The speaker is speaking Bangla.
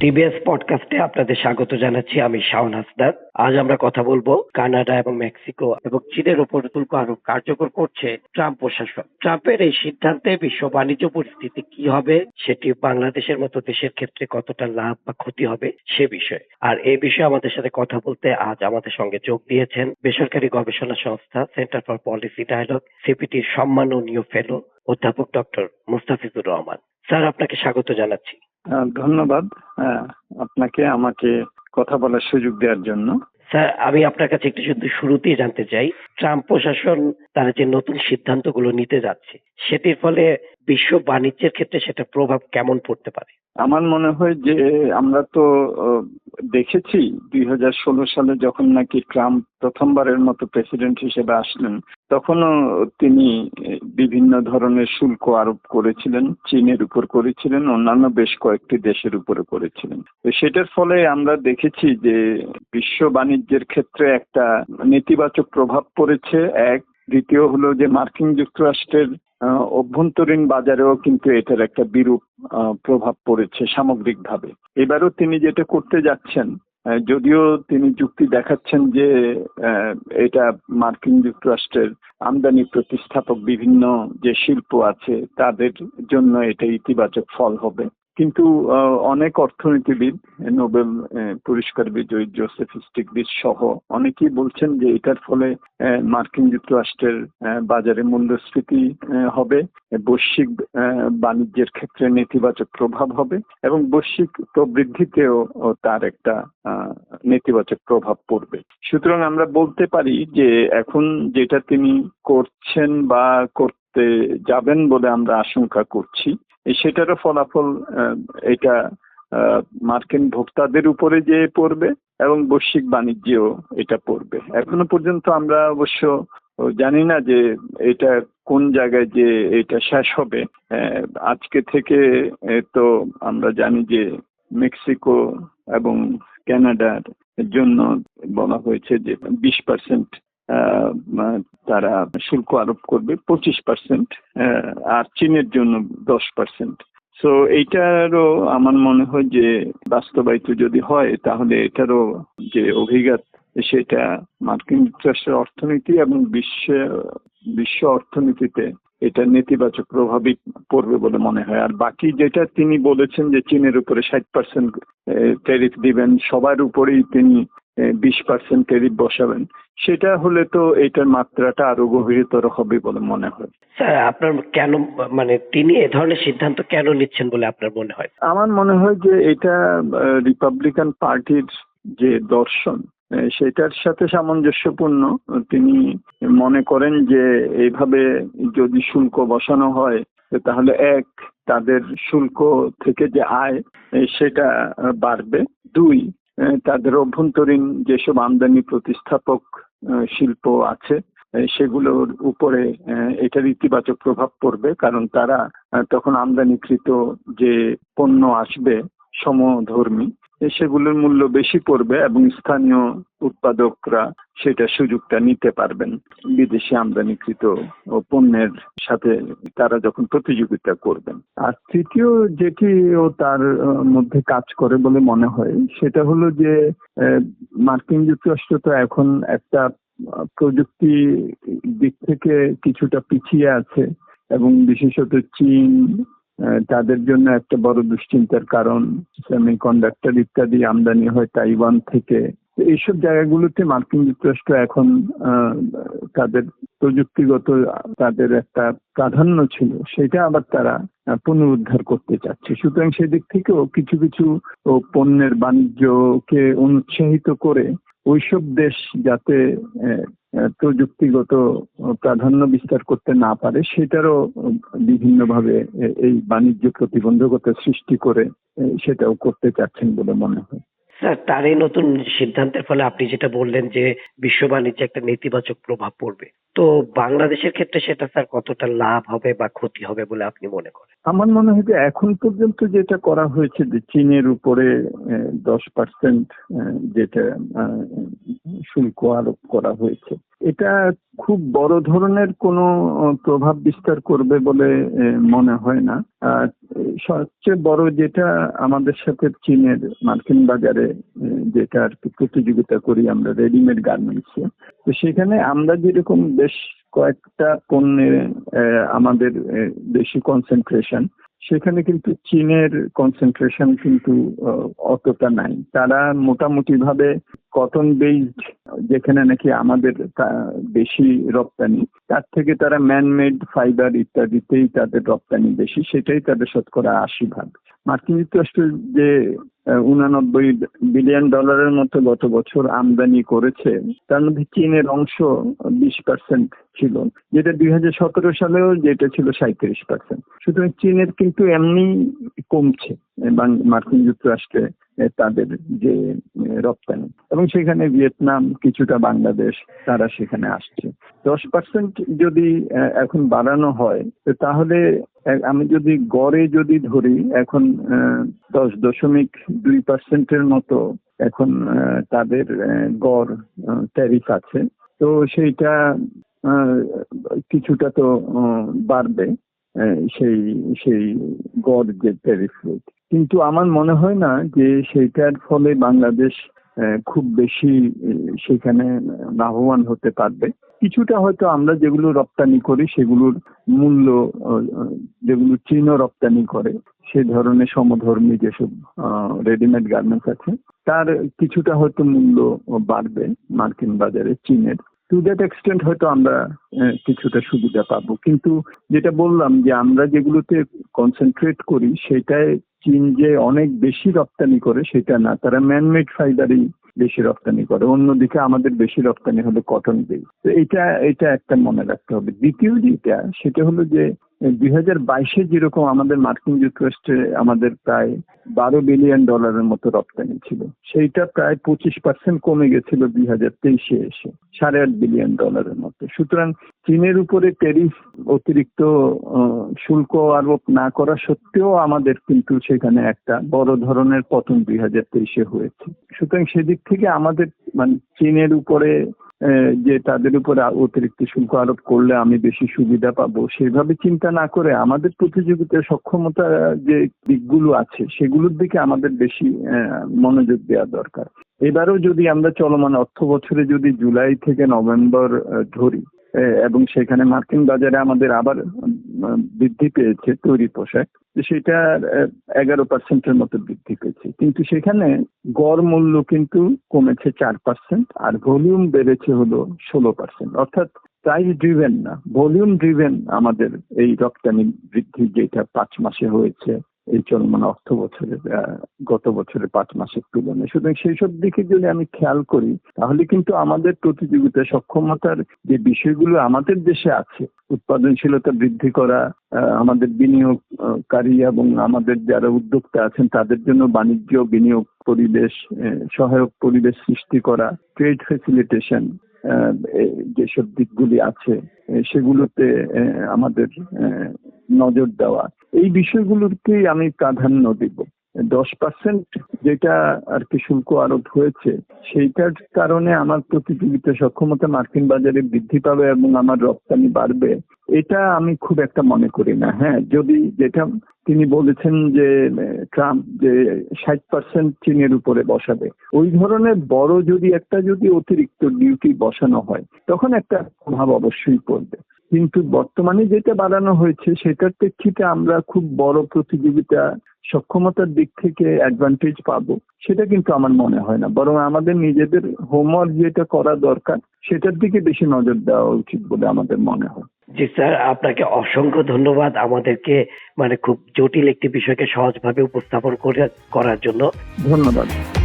টিবিএস পডকাস্টে আপনাদের স্বাগত জানাচ্ছি আমি শাওন হাসদার আজ আমরা কথা বলব কানাডা এবং মেক্সিকো এবং চীনের উপর শুল্ক আরও কার্যকর করছে ট্রাম্প প্রশাসন। ট্রাম্পের এই সিদ্ধান্তে বিশ্ব বাণিজ্য পরিস্থিতি কি হবে, সেটি বাংলাদেশের মতো দেশের ক্ষেত্রে কতটা লাভ বা ক্ষতি হবে সে বিষয়ে। আর এই বিষয়ে আমাদের সাথে কথা বলতে আজ আমাদের সঙ্গে যোগ দিয়েছেন বেসরকারি গবেষণা সংস্থা সেন্টার ফর পলিসি ডায়ালগ, সিপিটির সম্মাননীয় ফেলো অধ্যাপক ডক্টর মুস্তাফিজুর রহমান। স্যার আপনাকে স্বাগত জানাচ্ছি। ধন্যবাদ। আপনাকে আমাকে কথা বলার সুযোগ দেওয়ার জন্য। স্যার আমি আপনার কাছে একটু শুধু শুরুতেই জানতে চাই ট্রাম্প প্রশাসন তারা যে নতুন সিদ্ধান্তগুলো নিতে যাচ্ছে সেটির ফলে বিশ্ব বাণিজ্যের ক্ষেত্রে সেটা প্রভাব কেমন পড়তে পারে? আমার মনে হয় যে আমরা তো দেখেছি দুই হাজার ষোলো সালে যখন নাকি ট্রাম্প প্রথমবারের মতো প্রেসিডেন্ট হিসেবে আসলেন, তখনও তিনি বিভিন্ন ধরনের শুল্ক আরোপ করেছিলেন, চীনের উপর করেছিলেন, অন্যান্য বেশ কয়েকটি দেশের উপরে করেছিলেন। তো সেটার ফলে আমরা দেখেছি যে বিশ্ব বাণিজ্যের ক্ষেত্রে একটা নেতিবাচক প্রভাব পড়েছে। এক দ্বিতীয় হলো যে মার্কিন যুক্তরাষ্ট্রের অভ্যন্তরীণ বাজারেও কিন্তু এটার একটা বিরূপ প্রভাব পড়েছে সামগ্রিকভাবে। এবারও তিনি যেটা করতে যাচ্ছেন যদিও তিনি যুক্তি দেখাচ্ছেন যে এটা মার্কিন যুক্তরাষ্ট্রের আমদানি প্রতিস্থাপক বিভিন্ন যে শিল্প আছে, তাদের জন্য এটা ইতিবাচক ফল হবে। কিন্তু অনেক অর্থনীতিবিদ, নোবেল পুরস্কার বিজয়ী জোসেফ স্টিগলিস সহ অনেকেই বলছেন যে এটার ফলে মার্কিন যুক্তরাষ্ট্রের বাজারে মূল্যস্ফীতি হবে বৈশ্বিক বাণিজ্যের ক্ষেত্রে নেতিবাচক প্রভাব হবে এবং বৈশ্বিক প্রবৃদ্ধিতেও তার একটা নেতিবাচক প্রভাব পড়বে। সুতরাং আমরা বলতে পারি যে এখন যেটা তিনি করছেন বা করতে যাবেন বলে আমরা আশঙ্কা করছি। সেটারও ফলাফল এটা মার্কিন ভোক্তাদের উপরে যে পড়বে এবং বৈশ্বিক বাণিজ্যেও এটা পড়বে। এখনও পর্যন্ত আমরা অবশ্য জানি না যে এটা কোন জায়গায় যে এটা শেষ হবে। আজকে থেকে তো আমরা জানি যে মেক্সিকো এবং কানাডার জন্য বলা হয়েছে যে বিশ পার্সেন্ট তারা শুল্ক আরোপ করবে পঁচিশ পার্সেন্ট আর চীনের জন্য দশ পার্সেন্ট সো এইটারও আমার মনে হয় যে বাস্তবায়িত যদি হয়, তাহলে এটারও যে অভিঘাত, সেটা মার্কিন যুক্তরাষ্ট্রের অর্থনীতি এবং বিশ্ব বিশ্ব অর্থনীতিতে এটা নেতিবাচক প্রভাবই পড়বে বলে মনে হয়। আর বাকি যেটা তিনি বলেছেন যে চীনের উপরে ষাট পার্সেন্ট ট্যারিফ দিবেন, সবার উপরেই তিনি বিশ পার্সেন্ট ট্যারিফ বসাবেন। সেটা হলে তো এটার মাত্রাটা আরও গভীরতর হবে বলে মনে হয়। স্যার আপনার কেন মানে তিনি এ ধরনের সিদ্ধান্ত কেন নিচ্ছেন বলে আপনার মনে হয়? আমার মনে হয় যে এটা রিপাবলিকান পার্টির যে দর্শন সেটার সাথে সামঞ্জস্যপূর্ণ। তিনি মনে করেন যে এইভাবে যদি শুল্ক বসানো হয় তাহলে এক তাদের শুল্ক থেকে যে আয় সেটা বাড়বে। দুই তাদের অভ্যন্তরীণ যেসব আমদানি প্রতিস্থাপক শিল্প আছে সেগুলোর উপরে এটার ইতিবাচক প্রভাব পড়বে কারণ তারা তখন আমদানিকৃত যে পণ্য আসবে, সমধর্মী সেগুলোর মূল্য বেশি পড়বে এবং স্থানীয় উৎপাদকরা সেটা সুযোগটা নিতে পারবেন। বিদেশি আমদানিকৃত পণ্যের সাথে তারা যখন প্রতিযোগিতা করবেন। আর তৃতীয় যেটি ও তার মধ্যে কাজ করে বলে মনে হয়, সেটা হলো যে মার্কিন যুক্তরাষ্ট্র তো এখন একটা প্রযুক্তি দিক থেকে কিছুটা পিছিয়ে আছে এবং বিশেষত চীন তাদের জন্য একটা বড় দুশ্চিন্তার কারণ সেমি কন্ডাক্টর ইত্যাদি আমদানি হয় তাইওয়ান থেকে। এইসব জায়গাগুলোতে মার্কিন যুক্তরাষ্ট্র এখন তাদের প্রযুক্তিগত তাদের একটা প্রাধান্য ছিল, সেটা আবার তারা পুনরুদ্ধার করতে চাচ্ছে। সুতরাং সেদিক থেকেও কিছু কিছু পণ্যের বাণিজ্যকে অনুৎসাহিত করে ওইসব দেশ যাতে প্রযুক্তিগত প্রাধান্য বিস্তার করতে না পারে, সেটারও বিভিন্নভাবে এই বাণিজ্য প্রতিবন্ধকতা সৃষ্টি করে সেটাও করতে চাচ্ছেন বলে মনে হয়। স্যার, তার এই নতুন সিদ্ধান্তের ফলে আপনি যেটা বললেন যে বিশ্ব বাণিজ্যে একটা নেতিবাচক প্রভাব পড়বে। তো বাংলাদেশের ক্ষেত্রে সেটা স্যার কতটা লাভ হবে বা ক্ষতি হবে বলে আপনি মনে করেন? আমার মনে হয় যে এখন পর্যন্ত যেটা করা হয়েছে যে চীনের উপরে দশ পার্সেন্ট যেটা শুল্ক আরোপ করা হয়েছে এটা খুব বড় ধরনের কোনো প্রভাব বিস্তার করবে বলে মনে হয় না। সবচেয়ে বড় যেটা আমাদের সাথে চীনের মার্কিন বাজারে যেটা আর কি প্রতিযোগিতা করি আমরা, রেডিমেড গার্মেন্টসে তো সেখানে আমরা যেরকম বেশ কয়েকটা পণ্যে আমাদের বেশি কনসেন্ট্রেশন সেখানে কিন্তু চীনের কনসেন্ট্রেশন কিন্তু অতটা নাই। তারা মোটামুটি ভাবে কটন বেসড যেখানে নাকি আমাদের বেশি রপ্তানি। তার থেকে তারা ম্যানমেড ফাইবার ইত্যাদিতেই তাদের রপ্তানি বেশি, সেটাই তাদের শতকরা আশি ভাগ। মার্কিন যুক্তরাষ্ট্র যে উনানব্বই বিলিয়ন ডলারের মতো গত বছর আমদানি করেছে, তার মধ্যে চীনের অংশ বিশ পার্সেন্ট ছিল, যেটা দুই হাজার সতেরো সালেও যেটা ছিল সাঁত্রিশ পার্সেন্ট সুতরাং চীনের কিন্তু এমনি কমছে, এবং মার্কিন যুক্তরাষ্ট্রে তাদের যে রপ্তানি। এবং সেখানে ভিয়েতনাম, কিছুটা বাংলাদেশ, তারা সেখানে আসছে। দশ পার্সেন্ট যদি এখন বাড়ানো হয় তাহলে আমি যদি গড়ে যদি ধরি, এখন দশ দশমিক দুই পার্সেন্টের মতো এখন তাদের গড় ট্যারিফ আছে। তো সেইটা কিছুটা তো বাড়বে। সেই সেই গড় যে ট্যারিফ রেট কিন্তু আমার মনে হয় না যে সেইটার ফলে বাংলাদেশ খুব বেশি সেখানে লাভবান হতে পারবে। কিছুটা হয়তো আমরা যেগুলো রপ্তানি করি সেগুলোর মূল্য যেগুলো চীনও রপ্তানি করে, সে ধরনের সমধর্মী যেসব রেডিমেড গার্মেন্টস আছে, তার কিছুটা হয়তো মূল্য বাড়বে মার্কিন বাজারে, চীনের। টু দ্যাট এক্সটেন্ট হয়তো আমরা কিছুটা সুবিধা পাব। কিন্তু যেটা বললাম যে আমরা যেগুলোতে কনসেন্ট্রেট করি, সেটায় চীন যে অনেক বেশি রপ্তানি করে, সেটা না। তারা ম্যানমেড ফাইবারই বেশি রপ্তানি করে। অন্যদিকে আমাদের বেশি রপ্তানি হলো কটন বেস তো এটা এটা একটা মনে রাখতে হবে। দ্বিতীয় যেটা, সেটা হলো যে দুই হাজার বাইশে যেরকম আমাদের মার্কিন যুক্তরাষ্ট্রে আমাদের প্রায় বারো বিলিয়ন ডলারের মতো রপ্তানি ছিল, সেইটা প্রায় পঁচিশ পার্সেন্ট কমে গেছিল দুই হাজার তেইশে এসে, সাড়ে আট বিলিয়ন ডলারের মতো সুতরাং চীনের উপরে ট্যারিফ অতিরিক্ত শুল্ক আরোপ না করা সত্ত্বেও আমাদের কিন্তু সেখানে একটা বড় ধরনের পতন দুই হাজার তেইশে হয়েছে। সুতরাং সেদিক থেকে আমাদের মানে চীনের উপরে যে তাদের উপর অতিরিক্ত শুল্ক আরোপ করলে আমি বেশি সুবিধা পাবো, সেভাবে চিন্তা না করে আমাদের প্রতিযোগিতার সক্ষমতা যে দিকগুলো আছে, সেগুলোর দিকে আমাদের বেশি মনোযোগ দেওয়া দরকার। এবারও যদি আমরা চলমান অর্থ বছরে যদি জুলাই থেকে নভেম্বর ধরি এবং সেখানে মার্কিন বাজারে আমাদের আবার বৃদ্ধি পেয়েছে তৈরি পোশাক। সেটা এগারো পার্সেন্টের মতো বৃদ্ধি পেয়েছে। কিন্তু সেখানে গড় মূল্য কিন্তু কমেছে চার পার্সেন্ট আর ভলিউম বেড়েছে হলো ষোলো পার্সেন্ট। অর্থাৎ প্রাইস ড্রিভেন না ভলিউম ড্রিভেন আমাদের এই রপ্তানি বৃদ্ধি যেটা পাঁচ মাসে হয়েছে। এই চলমান অর্থ বছরের আহ, গত বছরে পাঁচ মাসের তুলনায়। সুতরাং সেই সব দিকে যদি আমি খেয়াল করি তাহলে কিন্তু আমাদের প্রতিযোগিতা সক্ষমতার যে বিষয়গুলো আমাদের দেশে আছে উৎপাদনশীলতা বৃদ্ধি করা আমাদের বিনিয়োগকারী এবং আমাদের যারা উদ্যোক্তা আছেন তাদের জন্য বাণিজ্য বিনিয়োগ পরিবেশ সহায়ক পরিবেশ সৃষ্টি করা ট্রেড ফেসিলিটেশন যেসব দিকগুলি আছে সেগুলোতে আমাদের নজর দেওয়া। এই বিষয়গুলোকেই আমি প্রাধান্য দিব। দশ পার্সেন্ট যেটা আর কি শুল্ক আরোপ হয়েছে, সেইটার কারণে আমার প্রতিযোগিতা সক্ষমতা মার্কিন বাজারে বৃদ্ধি পাবে এবং আমার রপ্তানি বাড়বে, এটা আমি খুব একটা মনে করি না। হ্যাঁ যদি যেটা তিনি বলেছেন যে ট্রাম্প যে ষাট পার্সেন্ট চীনের উপরে বসাবে, ওই ধরনের বড় যদি একটা যদি অতিরিক্ত ডিউটি বসানো হয়, তখন একটা প্রভাব অবশ্যই পড়বে। কিন্তু বর্তমানে যেটা বাড়ানো হয়েছে সেটার প্রেক্ষিতে আমরা খুব বড় প্রতিযোগিতা সক্ষমতার দিক থেকে অ্যাডভান্টেজ পাবো সেটা কিন্তু আমার মনে হয় না। বরং আমাদের নিজেদের হোমওয়ার্ক যেটা করা দরকার সেটার দিকে বেশি নজর দেওয়া উচিত বলে আমাদের মনে হয়। জি স্যার আপনাকে অসংখ্য ধন্যবাদ আমাদেরকে মানে খুব জটিল একটি বিষয়কে সহজভাবে উপস্থাপন করে করার জন্য। ধন্যবাদ।